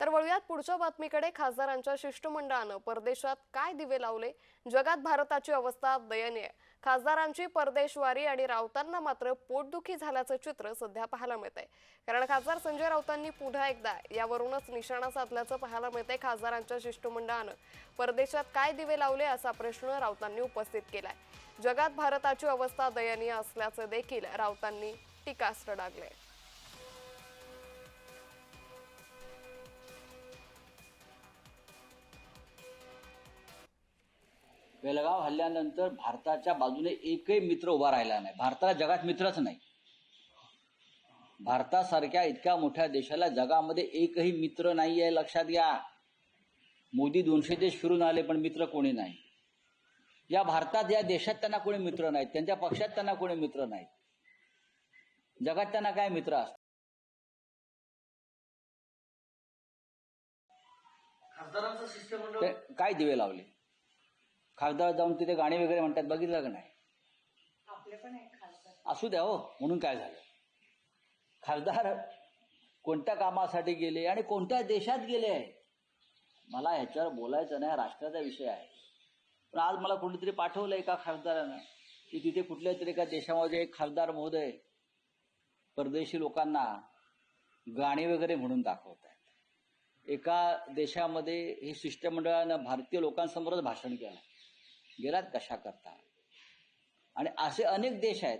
तर वळूयात पुढच्या बातमीकडे खासदारांच्या शिष्टमंडळानं परदेशात काय दिवे लावले? जगात भारताची अवस्था दयनीय. खासदारांची परदेशवारी आणि राऊतांना मात्र पोटदुखी झाल्याचं चित्र सध्या पाहायला मिळतंय. कारण खासदार संजय राऊतांनी पुन्हा एकदा यावरूनच निशाणा साधल्याचं पाहायला मिळतंय खासदारांच्या शिष्टमंडळानं. परदेशात काय दिवे लावले असा प्रश्न राऊतांनी उपस्थित केलाय. जगात भारताची अवस्था दयनीय असल्याचं देखील राऊतांनी टीकास्त्र डागले बेलगाव हल्ल्यानंतर भारताच्या बाजूने एकही मित्र उभा राहिला नाही. भारताला जगात मित्रच नाही. भारतासारख्या इतक्या मोठ्या देशाला जगामध्ये एकही मित्र नाही आहे लक्षात घ्या. मोदी दोनशे देश फिरून आले पण मित्र कोणी नाही. या भारतात या देशात त्यांना कोणी मित्र नाहीत त्यांच्या पक्षात त्यांना कोणी मित्र नाहीत जगात त्यांना काय मित्र असतात? काय दिवे लावले? खासदार जाऊन तिथे गाणी वगैरे म्हणतात बघितलं का नाही? असू द्या हो म्हणून काय झालं? खासदार कोणत्या कामासाठी गेले आणि कोणत्या देशात गेले? आहेत मला ह्याच्यावर बोलायचं नाही हा राष्ट्राचा विषय आहे. पण आज मला कुठेतरी पाठवलं एका खासदारानं? की तिथे कुठल्या तरी एका देशामध्ये एक खासदार महोदय परदेशी लोकांना गाणी वगैरे म्हणून दाखवत आहेत. एका देशामध्ये हे शिष्टमंडळानं भारतीय लोकांसमोरच भाषण केलं गेलात कशा करता आणि असे अनेक देश आहेत